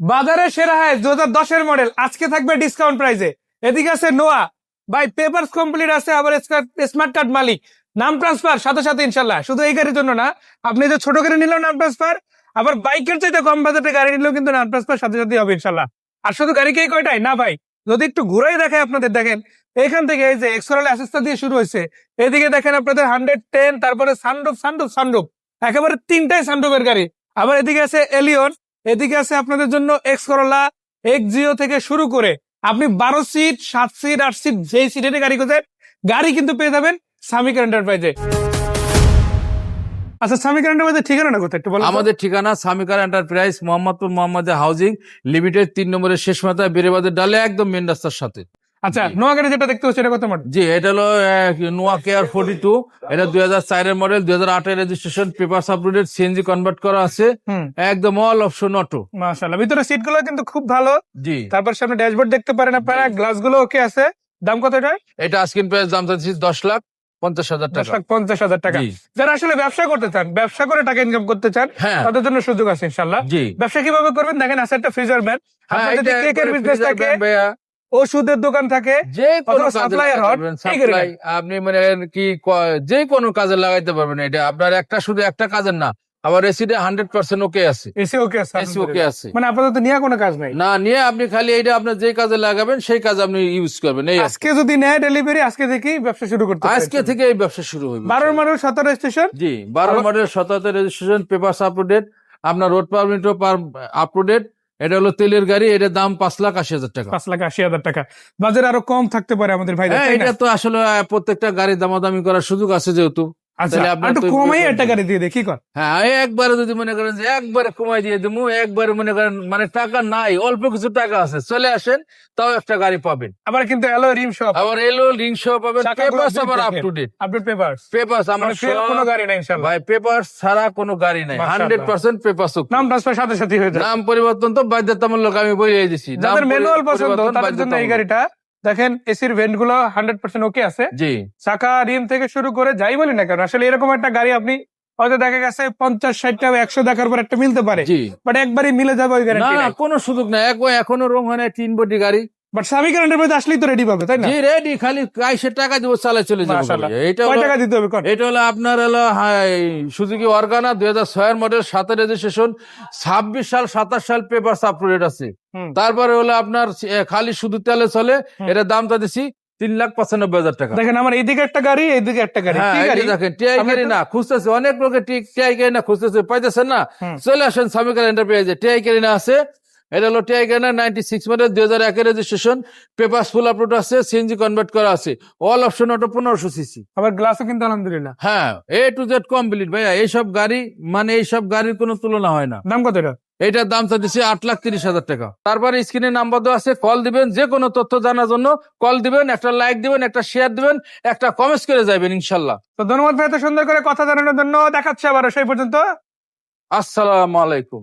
বাজারে সেরা হয় দু হাজার দশের মডেল আজকে থাকবে ডিসকাউন্ট প্রাইসে এদিকে আছে নোয়া ভাই পেপারস কমপ্লিট আছে, আবার স্মার্ট কার্ড মালিক। নাম ট্রান্সফার সাথে সাথে ইনশাল্লাহ। শুধু এই গাড়ির জন্য না, আপনি যে ছোট গাড়ি নিলেও নাম ট্রান্সফার আবার বাইকের চাইতে কম বাজেটে গাড়ি নিলেও কিন্তু নাম ট্রান্সফার সাথে সাথে হবে ইনশাল্লাহ। আর শুধু গাড়ি কে কয়টাই না ভাই, যদি একটু ঘুরাই দেখায় আপনাদের, দেখেন এখান থেকে এই যে এক্সোরাল অ্যাসেসটা দিয়ে শুরু হয়েছে। এদিকে দেখেন আপনাদের হান্ড্রেড টেন তারপরে সানরুফ সানরুফ সানরুফ একেবারে তিনটাই সানরুফের গাড়ি। আবার এদিকে আছে এলিয়ন এদিকে আছে আপনাদের জন্য এক্স করোলা এক্স জিও থেকে শুরু করে আপনি বারো সিট সাত সিট আট সিট যেই সিটের গাড়ি খুঁজে গাড়ি কিন্তু পেয়ে যাবেন সামিকার এন্টারপ্রাইজে আচ্ছা সামিকার এন্টারপ্রাইজের ঠিকানাটা কোথায় একটু বলো আমাদের ঠিকানা সামিকার enterprise Mohammadpur Mohammad housing limited তিন নম্বরের শেষ মাথায় বেড়েবাদের ডালে, একদম মেন রাস্তার সাথে। আচ্ছা জি। নোয়া গাড়ি যেটা দেখতে হচ্ছে এটা কত মডেল জি এটা হলো নোয়া কেয়ার ফোর্টি টু এটা দুই হাজার চারের মডেল দুই হাজার আটের registration paper uploaded CNG convert করা আছে। একদম অল অপশন অটো মাশাআল্লাহ। ভিতরে সিটগুলো কিন্তু খুব ভালো। জি। তারপর সামনে ড্যাশবোর্ড দেখতে পারেন আপনারা। গ্লাসগুলো ওকে আছে। দাম কত এটা এটা আজকিন প্রাইস দাম চাচ্ছি দশ লাখ পঞ্চাশ হাজার টাকা। পঞ্চাশ হাজার টাকা। যারা আসলে ব্যবসা করতে চান ব্যবসা করে টাকা ইনকাম করতে চান হ্যাঁ। তাদের জন্য সুযোগ আছে ইনশাল্লাহ ব্যবসা কীভাবে করবেন? দেখেন আছে একটা ফ্রিজার ম্যান কেকের বিজনেস থাকে। ওষুধের দোকান থাকে যে কোনো Supply আপনি মানে কি যে কোনো কাজে লাগাইতে পারবেন এটা। আপনার একটা শুধু একটা কাজের না আবার এসিডে হান্ড্রেড পার্সেন্ট ওকে আছে। এসি ওকে আছে এসি ওকে আছে। মানে আপাতত নিয়ে কোনো কাজ নাই? না নিয়ে আপনি খালি এইটা আপনার যে কাজে লাগাবেন সেই কাজে আপনি ইউজ করবেন এই আজকে যদি নেয় ডেলিভারি আজকে থেকেই ব্যবসা শুরু করতে আজকে থেকে এই ব্যবসা শুরু হবে বারোর মডেল সতেরো স্টেশন জি বারো মডেল শতাব্দী রেজিস্ট্রেশন পেপার আপলোডেড আপনার রোড পারমিটও পার আপলোডেড এটা হলো তেলের গাড়ি এটার দাম পাঁচ লাখ আশি হাজার টাকা। পাঁচ লাখ আশি হাজার টাকা। বাজার আরও কম থাকতে পারে আমাদের ভাই হ্যাঁ এটা তো আসলে প্রত্যেকটা গাড়ি দামাদামি করার সুযোগ আছে যেহেতু। তাহলে আপনার একটু তো- কমাই একটা গাড়ি দিয়ে দেখি কর। এই একবারে যদি মনে করেন যে একবারে কমাই দিয়ে দেবো একবারে মনে করেন মানে টাকা নাই অল্প কিছু টাকা আছে চলে আসেন তাও একটা গাড়ি পাবেন। আবার কিন্তু এলো রিম শপ আবার এলো রিং সহ পাবেন চাকাগুলো পেপার আবার up to date update paper paper আমার কোনো গাড়ি নাই ইনশাল্লাহ ভাই পেপার ছাড়া কোনো গাড়ি নাই মাশাআল্লাহ। হান্ড্রেড পার্সেন্ট পেপার নাম ট্রান্সফার সাথে সাথে হয়ে যায়। নাম পরিবর্তন তো বাধ্যতামূলক আমি বলে দিছি। নাম যাদের ম্যানুয়াল পরি- পছন্দ পরিবর্তন তাদের জন্য এই গাড়িটা দেখেন এসির ভেন্টগুলো হান্ড্রেড পার্সেন্ট ওকে আছে। জি। চাকা রিম থেকে শুরু করে যাই বলি না কেন আসলে এরকম একটা গাড়ি আপনি হয়তো দেখা গেছে পঞ্চাশ ষাটটা একশো দেখার পর একটা মিলতে পারে। বাট একবারই মিলে যাবে ওই গাড়ি কোনো সুযোগ নাই। একবার এখনও রং হয় না তিন বটি গাড়ি। বাট স্বামী গ্যারান্টির মধ্যে আসলেই তো রেডি পাবে তাই না? রেডি খালি কাইসে টাকা দিব চালে চলে যাব এটা টাকা দিতে হবে এটা হলো আপনার হলো সুজুকি অর্গানা দুই হাজার ছয়ের মডেল সাতের রেজিস্ট্রেশন ছাব্বিশ সাল সাতাশ সাল পেপার আপলোডেড আছে। তারপরে হলো আপনার খালি শুধু তেলে চলে। এটা দামটা দিছি তিন লাখ পঁচানব্বই হাজার টাকা। দেখেন আমার এইদিকে একটা গাড়ি এইদিকে একটা গাড়ি। হ্যাঁ দেখেন টিআই গাড়ি না খুঁজতেছে অনেক লোকে টিআই গাড়ি না খুঁজতেছে পাইতেছেন না? চলে আসেন সামিকার এন্টারপ্রাইজে টিআই গাড়ি না আছে এটা হলো টিআই গাড়ি না নাইনটি সিক্স মডেল দুই হাজার একের রেজিস্ট্রেশন পেপার ফুল আপলোড আছে সিএনজি কনভার্ট করা আছে। অল অপশন অটো পনেরোশো সিসি আবার গ্লাসও কিন্তু আলহামদুলিল্লাহ। হ্যাঁ এ টু জেড কমপ্লিট ভাইয়া এইসব গাড়ি মানে এইসব গাড়ির কোনো তুলনা হয় না। দাম কত এটা? এটার দাম চাচ্ছি আট লাখ তিরিশ হাজার টাকা। তারপরে স্ক্রিনে নাম্বার দেওয়া আছে কল দিবেন যে কোনো তথ্য জানার জন্য কল দিবেন একটা লাইক দিবেন একটা শেয়ার দিবেন একটা কমেন্টস করে যাবেন ইনশাল্লাহ। তো ধন্যবাদ ভাই এত সুন্দর করে কথা জানানোর জন্য। দেখাচ্ছে আবার সেই পর্যন্ত। আসসালামু আলাইকুম।